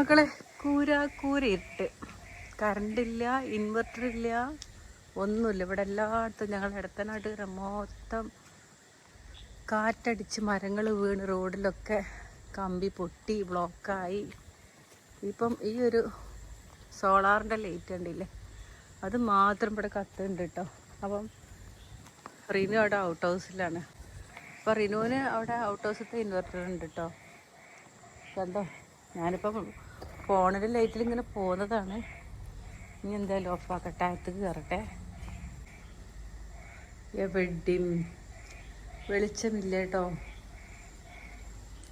മക്കളെ കൂര കൂര ഇരുട്ട് കറണ്ടില്ല ഇൻവെർട്ടർ ഇല്ല ഒന്നുമില്ല. ഇവിടെ എല്ലായിടത്തും ഞങ്ങൾ ഇടത്തനാട്ട് മൊത്തം കാറ്റടിച്ച് മരങ്ങൾ വീണ് റോഡിലൊക്കെ കമ്പി പൊട്ടി ബ്ലോക്കായി ഇപ്പം ഈ ഒരു സോളാറിന്റെ ലൈറ്റ് ഉണ്ടില്ലേ അത് മാത്രം ഇവിടെ കത്തുണ്ട് കേട്ടോ. അപ്പം റിനു അവിടെ ഔട്ട് ഹൗസിലാണ് അപ്പോൾ റിനുവിന് അവിടെ ഔട്ട് ഹൗസിലത്തെ ഇൻവെർട്ടർ ഉണ്ട് കേട്ടോ. കണ്ടോ? ഞാനിപ്പം ഫോണിൽ ലൈറ്റിൽ ഇങ്ങനെ പോകുന്നതാണ്. ഇനി എന്തായാലും ഓഫാക്കട്ടെ അകത്തേക്ക് കയറട്ടെ എവിടെയും വെളിച്ചമില്ല കേട്ടോ.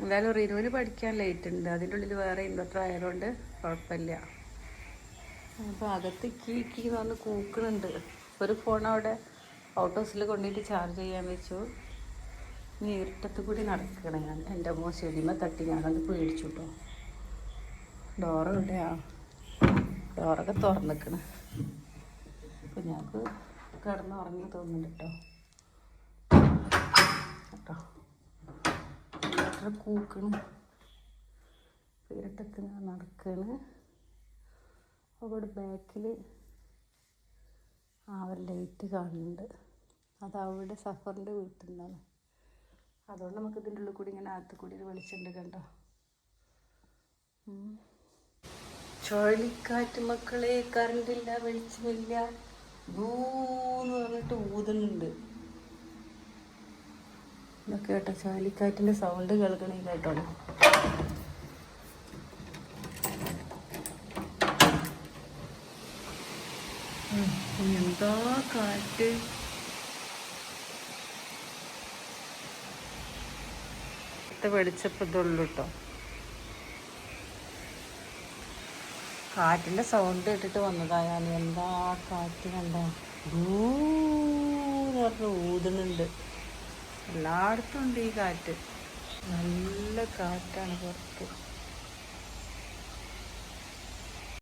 എന്തായാലും റിനുവിന് പഠിക്കാൻ ലൈറ്റ് ഉണ്ട്. അതിന്റെ ഉള്ളിൽ വേറെ ഇൻവെർട്ടർ ആയതുകൊണ്ട് കുഴപ്പമില്ല. അപ്പോൾ അകത്ത് കീ കീ എന്ന് പറഞ്ഞ് കൂക്കണുണ്ട്. ഒരു ഫോൺ അവിടെ ഔട്ട് ഹൗസിൽ കൊണ്ടുപോയിട്ട് ചാർജ് ചെയ്യാൻ വെച്ചു. ഇനി ഇരുട്ടത്ത് കൂടി നടക്കണേ. ഞാൻ എന്റെ മോശം ഇടിമ തട്ടി ഞാനത് പേടിച്ചു കേട്ടോ. ഡോറ് എവിടെയാ ഡോറൊക്കെ തുറന്നിക്കണ്. ഞങ്ങൾക്ക് കിടന്ന് ഉറങ്ങി തോന്നുന്നുണ്ട് കേട്ടോ. കേട്ടോ ഇൻവെർട്ടർ കൂക്കണ്. ഞാൻ നടക്കണ്. അവിടെ ബാക്കിൽ ആ ഒരു ലൈറ്റ് കാണുന്നുണ്ട്. അത് അവിടെ സഫറിന്റെ വീട്ടിൽ നിന്നാണ് അതുകൊണ്ട് നമുക്ക് ഇതിന്റെ ഉള്ളിൽ കൂടി ഇങ്ങനെ അകത്ത് കൂടി ഒരു വെളിച്ചമുണ്ട് കണ്ടോ. ചുഴലിക്കാറ്റ് മക്കളെ കറണ്ടില്ല വെളിച്ചമില്ല. ഭൂന്ന് പറഞ്ഞിട്ട് ഊതുന്നുണ്ട്. ഇതൊക്കെ കേട്ടോ ചുഴലിക്കാറ്റിന്റെ സൗണ്ട് കേൾക്കണേ കേട്ടോ. എന്താ കാറ്റ്? വെളിച്ചപ്പതുള്ളൂ കേട്ടോ കാറ്റിന്റെ സൗണ്ട് ഇട്ടിട്ട് വന്നതാ ഞാൻ എന്താ കാറ്റ് കണ്ട? പറഞ്ഞ് ഊതുന്നുണ്ട്. എല്ലായിടത്തും ഉണ്ട് ഈ കാറ്റ്. നല്ല കാറ്റാണ് പുറത്ത്.